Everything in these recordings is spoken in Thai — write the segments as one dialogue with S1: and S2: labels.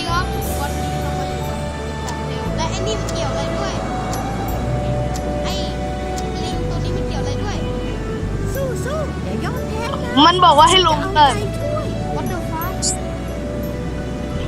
S1: ดีครับวันนี้เรามาอยู่กับของเร็วและไอ้นี่มันเกี่ยวอะไรด้วย ไอ้ลิงตัวนี้มันเกี่ยวอะไรด้วย
S2: สู้สู้อย่ายอมแพ้นะ
S3: มันบอกว่าให้ลุม
S2: เอา
S3: เติ้ล
S2: ใจช่วย
S1: What the fuck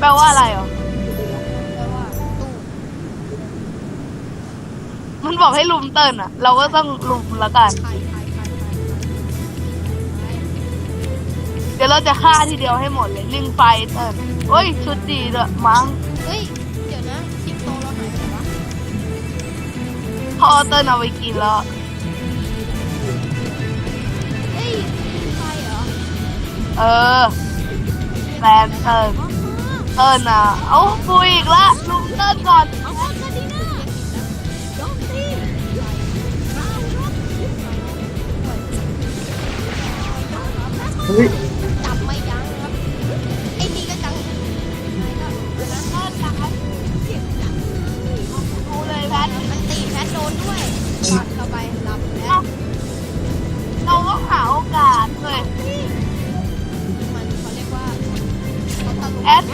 S3: แปลว่าอะไรเหรอ
S1: แปลว่าตู้
S3: มันบอกให้ลุมเติ้ลอะ เราก็ต้องลุมละกัน
S1: ไข่ไเดี๋
S3: ยวเราจะฆ่าทีเดียวให้หมดเลยลิงไฟเติ้ลเฮ้ยชุดดีด้วยมั้ง
S1: เฮ้ย เดี๋ยวนะสิงโตเราหายไปไหนวะ
S3: พอเติ้ลเอาไปกินแล้ว
S1: เฮ้ยไฟเหรอ
S3: เออแฟนเติ้ลเติ้ลอะเอาปุยอีกละลุมเติ้ลก่อน
S2: เอามากันดีนะโจมตีเรารบ
S1: จับ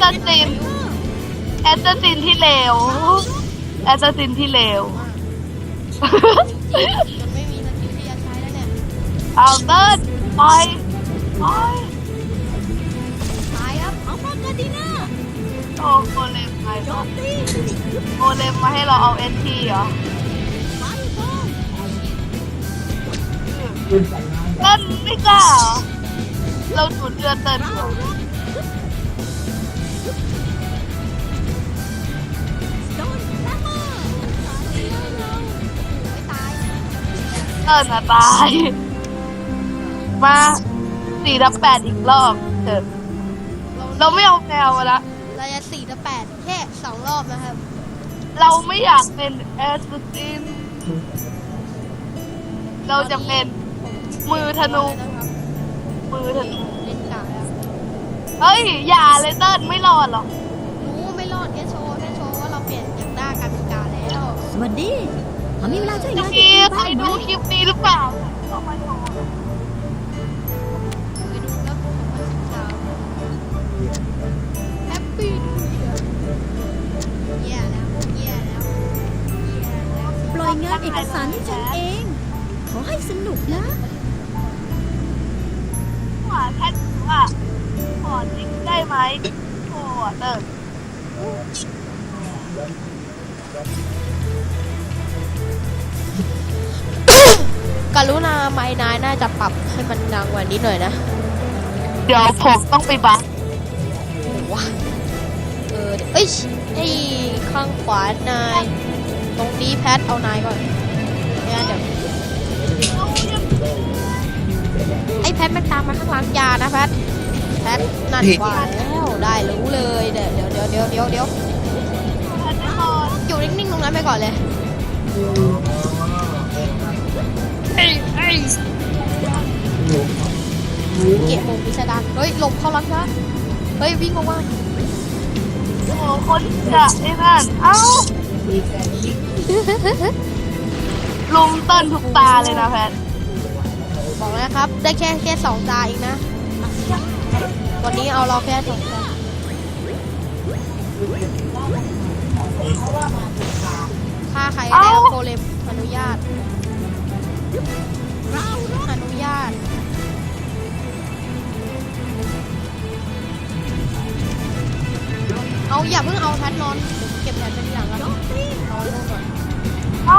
S3: ซซินแอสซัสซินที่เลวแอสซซินที่เลว
S1: จนไม่มีสกิลที่จะใช้แล้วเนี่ย
S3: เอาเติ้ลไปไป
S1: ตายครับ
S2: เอามากันดีนะ
S3: โอ้โกเลมไป
S2: โจมตี
S3: โกเลมมาให้เราเอาเอสทีเหรอ
S2: ไปบอล
S3: เติ้ลไม่กล้าเรอเราดูดเดือดเติ้ลอ เติ้ลอะตาย มาสี่ทับแปดอีกรอบเถอะ
S1: เรา
S3: เราไม่เอาแมวมาละ
S1: เราจะสี่ถึงแปดแค่สองรอบนะครับ
S3: เราไม่อยากเป็นแอสซัสซิน เราจะเป็นมือธนู
S1: นะครับ
S3: มือธนู
S1: เล่นกาแล้ว
S3: เฮ้ย อย่าเลยเติ้ลไม่รอดหรอก
S1: รู้ไม่รอดแค่โชว์แค่โชว์ว่าเราเปลี่ยนจากหน้าการเป็นกาแล้ว
S2: สวัสดี พอมีเวลาช่วย
S3: เมื่
S2: งา
S3: อนกี้ใคร
S2: บ้างไหม
S3: ดูคลิปนี้หรือเปล่าเอามาโชว์
S1: ไปดูแล้วผมมาสิบสามแฮปปี้ดูเยียแล้วเยียแล้วเยียแล้ว
S2: ปล่อยงานเอกสารให้ฉันเอง ขอให้สนุกนะ
S3: ว่าแพทย์ว่าขอจริงได้ไหมโอ้เติ้ล
S1: กรุณาไม้นายน่าจะปรับให้มันดังกว่านี้หน่อยนะ
S3: เดี๋ยวผมต้องไปบัก
S1: ว้าเออเอ้ยไอ้ข้างขวานาย ตรงนี้แพทเอานายก่อนไม่งั้นเดี๋ยวไอ้แพทมันตามมาข้างหลังยานะแพทแพทนั่นว่าแล้วได้รู้เลยเดี๋ยวเดี๋ยวเดี๋ยวเดี๋ยวเดี๋ยวอยู่นิ่งๆตรงนั้นไปก่อนเลย เก็บมุมพิสดารเฮ้ยหลบเข้ารักนะเฮ้ยวิ่งออกมา
S3: โอ้คนจะไอ้นั่นเอ้าลุมเติ้ลทุกตาเลยนะแพท
S1: บอกแล้วนะครับ ได้แค่แค่สองตาเองนะ วันนี้เอาเราแค่สองตา ฆ่าใครก็ได้ครับโกเลมอนุญาต อนุญาต เอาอย่าเพิ่งเอาแพทนอนผมเก็บแพทเป็นทีหลังครับเอาไว้นู่นก่อน
S3: เอ้า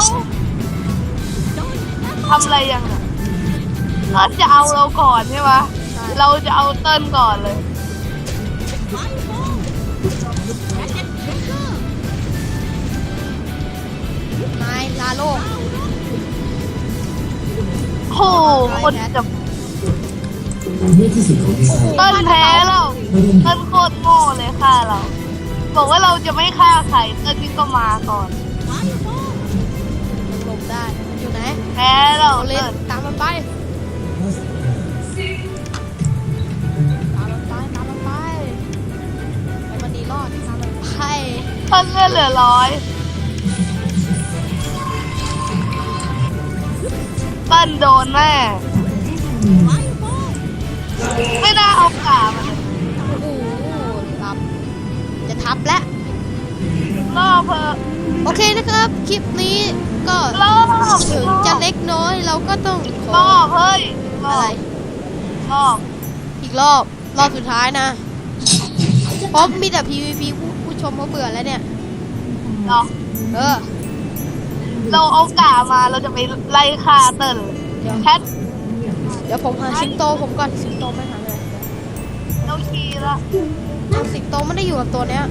S3: ทำอะไรยังอะก็จะเอาเราก่อนใช่ไหม
S1: ใช่
S3: เราจะเอาเติ้ลก่อนเลย
S1: โลก
S3: โอ้คนจะเติ้ลแพ้เราเติ้ลโคตรโง่เลยฆ่าเรา บอกว่าเราจะไม่ฆ่าใครเติ้ลนี่ก็มาก่อน
S1: หลบได้มันอยู่ไหน
S3: แพ้เรา
S1: เอาเล่
S3: เติ้
S1: น
S3: ล
S1: ตามมันไปตามมันไปตามมันไปให้มันหนีรอดตามมันไป
S3: เติ้ลเลือดเหลือร้อย เติ้ลโดนแม่ไม่น่าเอากามาเลย
S1: โอ้โหหลับจะทันอัพแล้ว
S3: รอบเพอ
S1: โอเคนะครับ คลิปนี้ก็
S3: รอบ
S1: ถึงจะเล็กน้อยเราก็ต้องข
S3: ร
S1: อ
S3: อบเฮ้ยร
S1: อะ
S3: อ
S1: ไร
S3: บรอบ
S1: อีกรอบ รอบสุดท้ายนะเพราะมีแต่ PVP ผู้ผู้ชมเขาเบื่อแล้วเนี่ย
S3: เนาะ
S1: เออ
S3: เราเอากามาเราจะไปไล่ฆ่าเติ้ล
S1: เดี๋ยว
S3: แคท
S1: เดี๋ยวผมหาสิงโตผมก่อนสิงโตไม่หาเลย
S3: เราคีละ
S1: เอาสิงโตไม่ได้อยู่กับตัวเนี้ย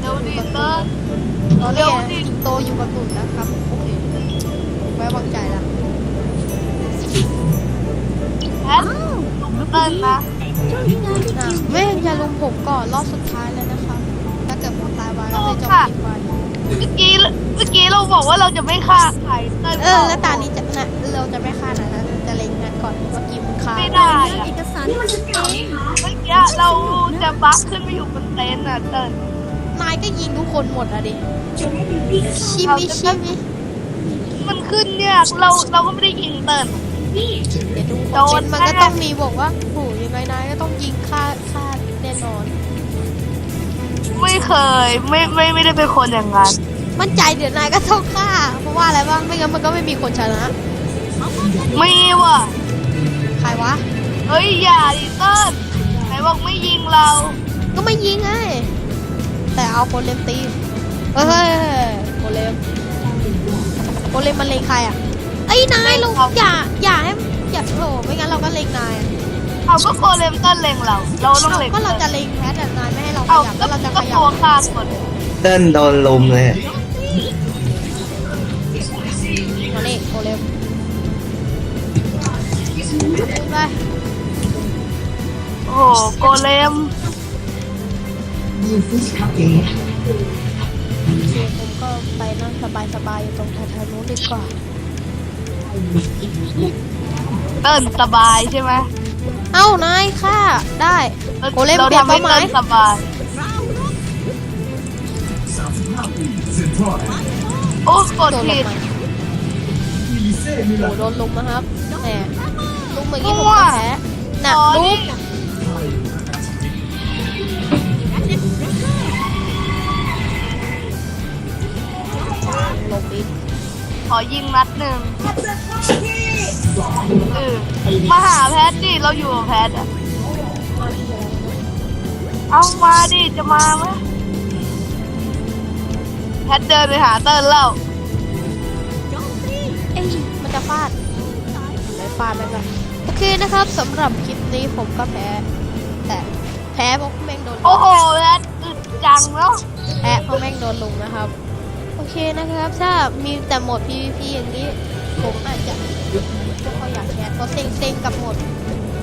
S3: เร็วดีเติ้ล
S1: ตอน
S3: เดี๋
S1: นี้
S3: ยวดิ
S1: สิงโตอยู่กับตุ่นนะครับโอเคไว้วางใจละ
S3: แคทเติ้ลนะ
S1: นะแม่งอย่าลุมผมก่อนรอบสุดท้ายแล้วนะครับถ้าเกิดผมตายไว้ก็คือจบคลิปไว้
S3: เมื่อกี้เมื่อกี้เราบอกว่าเราจะไม่ฆ่าใครเติ้ล
S1: เออแล้วตานี้จะนะเราจะไม่ฆ่านะนะจะเล็งงานก่อนเมื่อกี้มึงฆ่า
S3: ไม่ได้อะ
S2: เอกสารที่มันจะเก่า
S3: เมื่อกี้เราจะบักขึ้นไปอยู่บนเต็นท์น่ะเติ้ล
S1: นายก็ยิงทุกคนหมดอะดิชิมิชิมิ
S3: มันขึ้นเนี่ยเราเราก็ไม่ได้ยิงเติ้ล
S1: เดี๋ยวดูค
S3: โด
S1: อน
S3: น
S1: เทนต์มันก็ต้องมีบอกว่าโหยังไงนายก็ต้องยิงฆ่าฆ่าแน่นอน
S3: ไม่เคย ไม่ไม่ไม่ได้เป็นคนอย่างนั้น
S1: มั่นใจเดี๋ยวนายก็ต้องฆ่า เพราะว่าอะไรบ้างไม่งั้นมันก็ไม่มีคนชนะ
S3: ไม่ว่ะ
S1: ใครวะ
S3: เฮ้ยอย่าดิเติ้ลไหนบอกไม่ยิงเรา
S1: ก็ไม่ยิงไง แต่เอาโกเลมตีเฮ้ยเฮ้ยเฮ้ยโกเลมโกเลมมันเลงใครอะไอ้ยนายลูกอย่าอย่าให้อย่าโผล่ไม่งั้นเราก็เลงนายอะ
S3: เอา ก็โกเลมเติ้ลเล็งเรา เราต้อง
S1: เอา
S3: เล็ง
S1: ก็เราจะเลงแพทแต่นายไม่ให้เราข
S3: เอา
S1: ยับ
S3: ก็
S1: แล้วเราจะข
S3: ก็
S1: ยั
S3: ตัว
S1: บ
S3: ฆ่าคน
S4: เติ้ลโดนลุมเลย
S1: มานี่โกเลมไป
S3: โอ้โหโกเลม
S1: ผมก็ไปนั่งสบายๆอยู่ตรงแถวๆนู้นดีกว่า
S3: เติ้ลสบายใช่ไหม
S1: เอ้านายค่ะ ได้โกเลม
S3: เรา
S1: เปลี่ยน
S3: ทำให้
S1: เป้าหมาย
S3: เติ้ลสบายโอ้กด
S1: โดนล
S3: ผิ
S1: ง
S3: ด
S1: มาโอ้โดนลุมนะครับแหมลุมอย่างนี้ผมก็แพ้น่ะ
S3: อ๋อ
S1: ลุ
S3: นี่
S1: มลงอีก
S3: ขอยิงนัดหนึ่ง เออมาหาแพทดิเราอยู่กับแพทอะเอามาดิจะมาไหมแพทเดินไปหาเติ้ลแล้ว
S1: เอ้ยมันจะฟาดไม่ฟาดไม่ฟาดโอเคนะครับสำหรับคลิปนี้ผมก็แพ้ แต่แพ้เพราะแม่งโดนลุม
S3: โอ้โหแพทอึดจังเนาะ
S1: แพ้เพราะแม่งโดนลุมนะครับ โอเคนะครับ ถ้ามีแต่โหมด PVP อย่างนี้ ผมอาจจะไม่ ค่อยอยาเพราะเซ็งๆกับหมด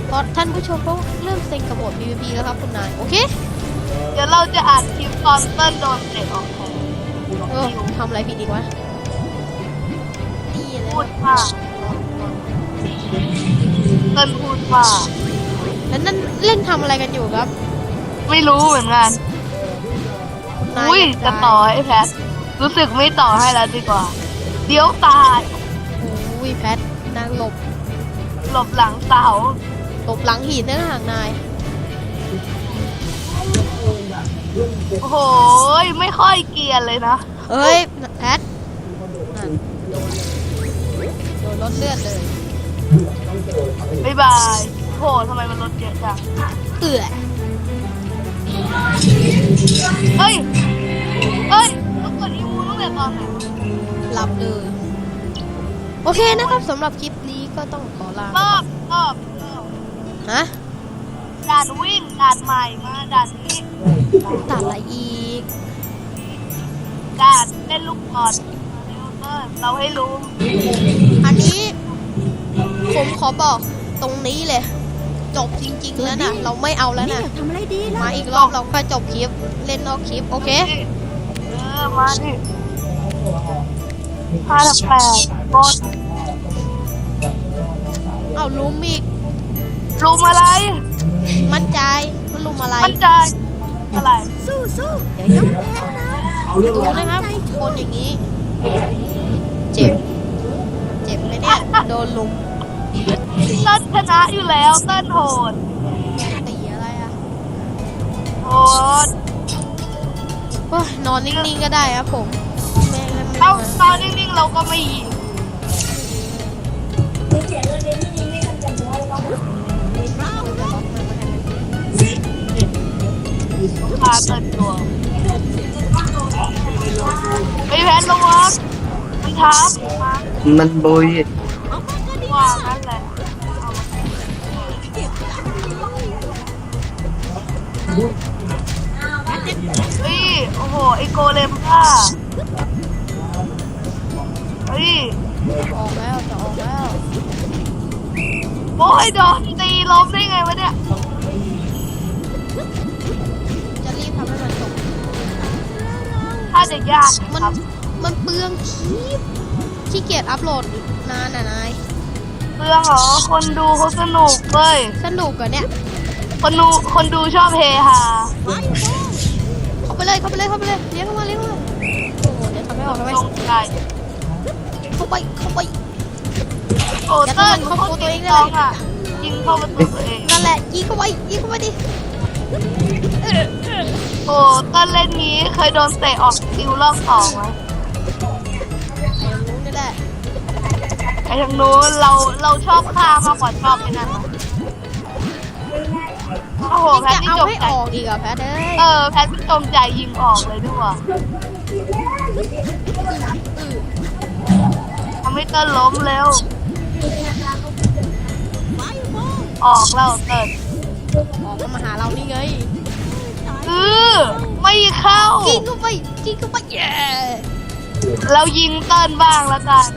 S1: เพราะท่านผู้ชมก็เริ่มเซ็งกับหมด PVP แล้วครับคุณนายโอเค
S3: เดี๋ยวเราจะอัดคลิปตอนเติ้ลโดนเตะออกแทน
S1: เออทำอะไรผิดอีกวะนี่นะ
S3: พูดมาเติ้ลพูดมา
S1: แล้วนั่นเล่นทำอะไรกันอยู่ครับ
S3: ไม่รู้เหมือนกันอุ้ยจะต่อให้แพทรู้สึกไม่ต่อให้แล้วดีกว่า เดี๋ยวตาย
S1: อุ้ยแพทนางหลบ
S3: หลบหลังเสา
S1: หลบหลังหินนั่นห่างนาย
S3: โอ้โหยไม่ค่อยเกรียนเลยนะ
S1: เฮ้ยแพทนั่นโดนโดนลดเลือดเลย
S3: บ๊ายบายโหทำไมมันลดเยอะจัง
S1: เอื่อ
S3: เฮ้ย เฮ้ยมันกดอีมูตั้งแต่ตอนไหนวะ
S1: หลับเลย โอเคนะครับสำหรับคลิปนี้ ก็ต้องขอลาร
S3: อบรอบรอบ
S1: ฮะ
S3: ด่านวิ่งด่านใหม่มาด่านนี้
S1: ตัดอะไรอีก
S3: ด่านเล่นลูกบอลเร็วเติ้ลเราให้รู้
S1: อันนี้ผมขอบอกตรงนี้เลย จบจริง ๆ แล้วนะเราไม่เอาแล้ว
S2: นี่
S1: นะ
S2: อยากทำอะไรดีล่ะ
S1: มาอีกรอบเราก็จบคลิปเล่นนอกคลิปโอเค
S3: เออมาดิห้าแปดบอล
S1: เอาลุมอีก
S3: รุมอะไร
S1: มั่นใจมันลุมอะไร
S3: มันใจอะไร
S2: สู้สู้เดี๋ยวยอมแพ้นะ
S1: ดูนะครับ คนอย่างนี้ เจ็บ เจ็บไหมเนี่ย โดนลุม
S3: เต้นชนะอยู่แล้วเต้นโหด
S1: ตีอะไรอะ
S3: โหด
S1: นอนนิ่งๆก็ได้ครับผมไม่ไม่ไม่
S3: เอ้า
S1: มา
S3: ตอนนิ่งๆเราก็ไม่ยิง พาเปิดตัวไอ้แพนระวังมันทับมั
S4: นบุย
S3: ว่างั้นแหละเฮ้ยโอ้โหไอโกเลมค่ะเฮ้ย
S1: ออกแล้วจะออกแล้ว
S3: โอ้ยโดนตีล้มได้ไงวะเนี่ย ถ้าจะยาก
S1: มัน
S3: ครับ
S1: มันเปลืองคลิปขี้เกียจอัพโหลดนานอะนาย
S3: เรื่องเหรอคนดูเขาสนุกเว้ย
S1: สนุกกว่าเนี่ย
S3: คนดูคนดูชอบเฮฮา
S1: เข้าไปเลยเข้าไปเลยเข้าไปเลยเลี้ยงเข้ามาเลี้ยงเข้ามาโอ้โหเดี๋ยวทำให้ออกทำไม
S3: ตรงใจ
S1: เข้าไปเข้าไป
S3: โอ้เติ้ลเขาเก่งจองอะยิงเข้าประตูตัวเอง
S1: นั่นแหละยิงเข้าไปยิงเข้าไปดิ
S3: โอ้เติ้ลเล่นนี้เคยโดนเตะออกซิวรอบสองไหม
S1: รู้นี่แหละ
S3: ไอ้ทางนู้นเราเราชอบฆ่ามากกว่าชอบไอ้นั่นอะโอ้โหแพ
S1: จะ
S3: ทที่
S1: เอา
S3: จม
S1: ให้
S3: ใจ
S1: ออกอีกเหรอะแพทเอ้ย
S3: เออแพทที่จมใจยิงออกเลยด้วยทำให้เติ้ลล้มเร็ว ออกแล้วเติ้ล
S1: ออกมาหาเรานี่ไง
S3: เออไม่เข้า
S1: ยิงเข้าไปยิงเข้าไปเย้
S3: เรายิงเติ้ลบ้างแล้วกัน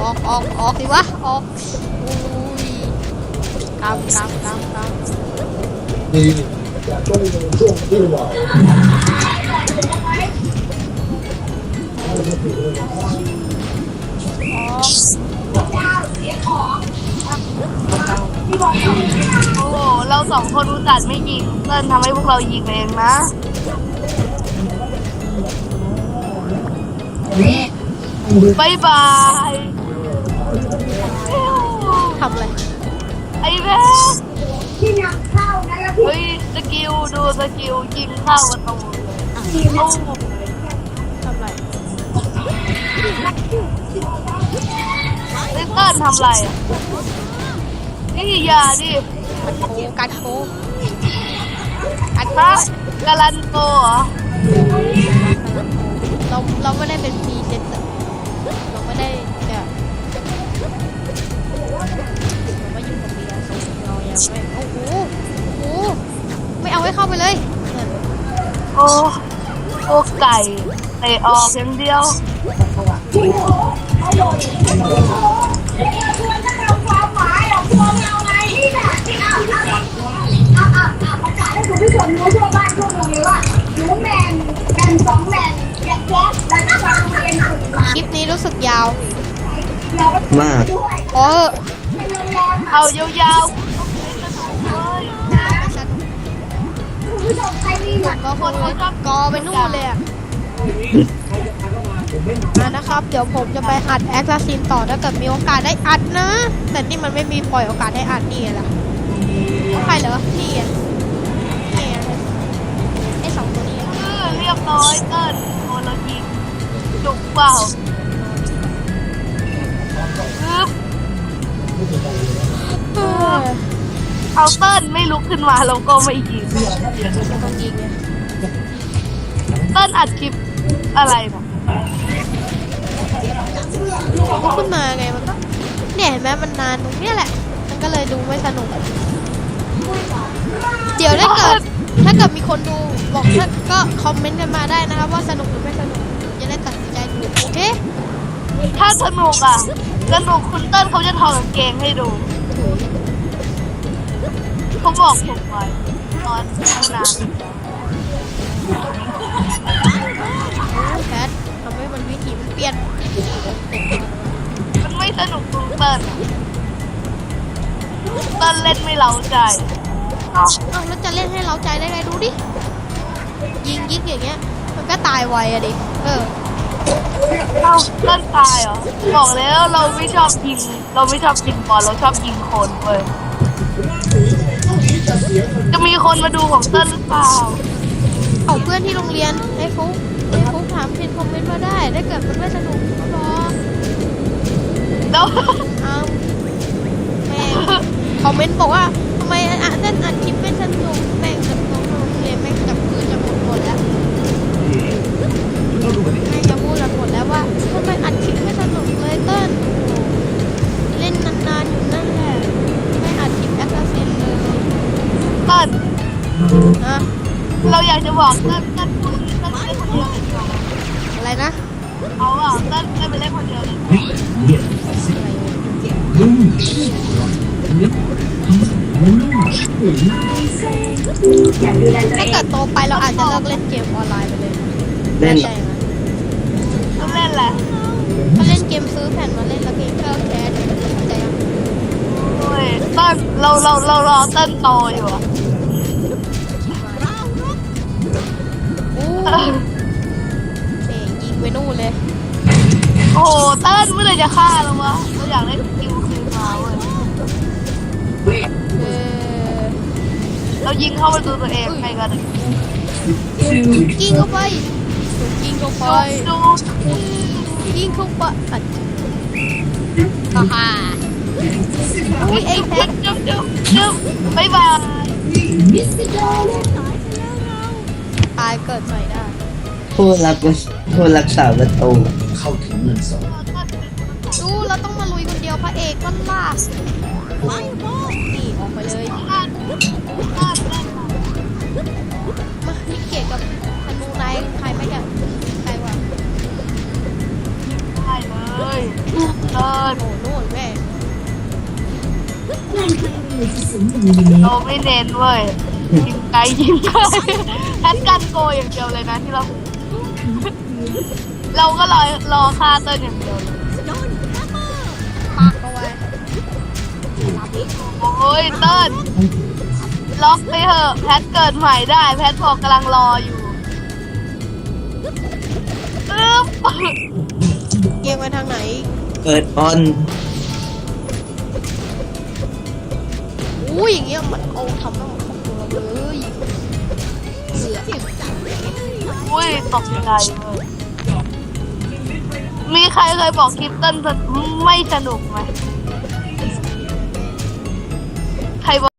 S1: ออกออกออกดิวะ ออกอุ้ยกำกำกำกำ
S3: โอ้เราสองคนรู้จักไม่ยิงเติ้ลทำให้พวกเรายิงเองนะ บายบาย
S1: ทำอะไร
S3: ไอ้แม่ ที่นัก เฮ้ยสกิลดูสกิลยิงเข้าประตูเลยโอ้
S1: ทำอะไร
S3: ลิตเติ้ลทำไรอะนี่อย่าดิ
S1: โอ้กัดโคกัดโค
S3: ฮะการันโกเหรอ
S1: เราเราไม่ได้เป็นพรีเซนเตอร์เราไม่ได้เนี่ยเราไม่ยุ่งกับเบียร์เรายังไม่โอ้โหโอ้โห ไม่เอาให้เข้าไปเลยเนี่ย
S3: โอ้ โอ้ไก่เตะออกอย่างเดียว
S5: ประกาศให้คุณผู้ชมรู้ทั่วบ้านทั่วเมืองเลยว่าหนูแมนแมนสองแมนแจ๊กแจ๊กและก็ฟังเรียนสุดมา
S1: คลิปนี้รู้สึกยาว
S5: เราก็
S4: มาก
S5: ด้วย
S1: เพราะ
S5: เป็นโรงแรม
S3: เอายาวๆ
S5: คุณผู้ชมใครมีหนัก
S1: ก็คงเลยกอไปนู่นเลยอะอะนะครับ เดี๋ยวผมจะไปอัดแอคซาซินต่อถ้าเกิดมีโอกาสได้อัดนะ แต่นี่มันไม่มีปล่อยโอกาสให้อัดนี่ไงล่ะใครเหรอนี่ไงนี่ไงไอ้สองตัวนี้อะ
S3: เออเรียบร้อยเติ้ลโดนเรายิงจุกเปล่าปึ๊บ
S1: เอา
S3: เติ้ลไม่ลุกขึ้นมาเราก็ไม่ยิง
S1: ต้องยิง
S3: เติ้ลอัดคลิปอะไรนะ
S1: ลุกขึ้นมาไงมันก็เนี่ยเห็นไหมมันนานตรงเนี้ยแหละ มันก็เลยดูไม่สนุก เดี๋ยวถ้าเกิดถ้าเกิดมีคนดูบอกถ้าก็คอมเมนต์กันมาได้นะครับว่าสนุกหรือไม่สนุกจะได้ตัดสินใจถูโอเค
S3: ถ้าสนุกอะสนุกคุณเติ้ลเขาจะถอดกางเกงให้ดู เขาบอกผมไว้ตอนนาน
S1: แพททำให้มันวิถีมันเปลี่ยน
S3: มันไม่สนุกคุณเติ้ลอะเติ้ลเล่นไม่เล้าใจเอ้า
S1: เอาแล้วจะเล่นให้เราใจได้ไงดูดิ ยิงยิงอย่างเงี้ย มันก็ตายไวอะดิ เออ
S3: เอาเต้นตายเหรอ บอกแล้วเราไม่ชอบยิง เราไม่ชอบยิงบอลเราชอบยิงคนเว้ย จะมีคนมาดูของเต้นหรือเปล่า
S1: เอาเพื่อนที่โรงเรียนให้ฟุกให้ฟุกถามเพนคอมเมนต์มาได้ถ้าเกิดมันไม่สนุกก็บอก
S3: แล้ว
S1: เอาแม่งคอมเมนต์บอกว่าทำไมอะเล่นอัดคลิปไม่สนุกแม่งกับน้องโรงเรียนแม่งจับมือจะหมดหมดแล้วแม่งจะพูดจะหมดแล้วว่าทำไมอัดคลิปไม่สนุกเลยเติ้ลเล่นนานๆอยู่นั่นแหละไม่อัดคลิปแอสซัสซินเลย
S3: เต้น
S1: นะ
S3: เราอยากจะบอกเต้นเต้นพูดเต้นเล่นคนเดียวเลยดีกว่า
S1: อะไรนะ
S3: เอาอะเต้นเต้นไปเล่นคนเดียวเลย
S5: อยากดูแลตัว
S1: ถ้า
S5: เอง
S1: เกิดโตไปเราอาจจะเลิกเล่นเกมออนไลน์ไปเลย
S4: เล่น
S1: ใช่ไหม
S3: ต้องเล่นแหละ
S1: ถ้าเล่นเกมซื้อแผ่นมาเล่นแล้วเกมก็แคสเข้าใจยัง
S3: โอ้ยเต้นเราเราเรารอเต้นโตอยู่อะ หเต้นเมื่อไหรจะฆ่าเราวะเราอยากได้คิวคืนมาเว้ย
S1: เออ
S3: เรายิงเข้าประตูตัวเองใครกัน
S1: ยิงเข้าไปยิงเข้าไป
S3: ดู
S1: ยิงเข้าไปอะฮ่าฮ่าอุ้ยไอ้แพ
S3: จุ๊
S1: ท
S3: บจุ๊บจุ๊บจุ๊บบ๊ายบาย
S1: ตายเกิดใหม่ได้
S4: ผู้รักผู้รักษาประตู
S6: เข้าถึงเงินสด
S1: ดูเราต้องมาลุยคนเดียวพระเอกก็ลากนี่ออกไปเลยมานี่เกียรติกับธนูนายใครไม่กันใครวะ
S3: ได้เลยเดิน
S1: โอ้นู่นแม่
S3: เราไม่เน้นเว้ยยิงไกลยิงไกลแค่กันโกยอย่างเดียวเลยนะที่เรา เราก็รอรอฆ่าเต้นอย่างเดียวเลย
S1: ปากเอาไว้
S3: โอ้ยเต้นล็อกไปเถอะแพทเกิดใหม่ได้ แพทบอกกำลังรออยู่อึ๊บ
S1: เกียงไปทางไหน
S4: เกิดบอล
S1: อุ้ยอย่างเงี้ยมันเอาทำให้มันของตัวเลยเสือ
S3: อุ้ยตกใจเลย มีใครเคยบอกคลิปเต้นไม่สนุกไหม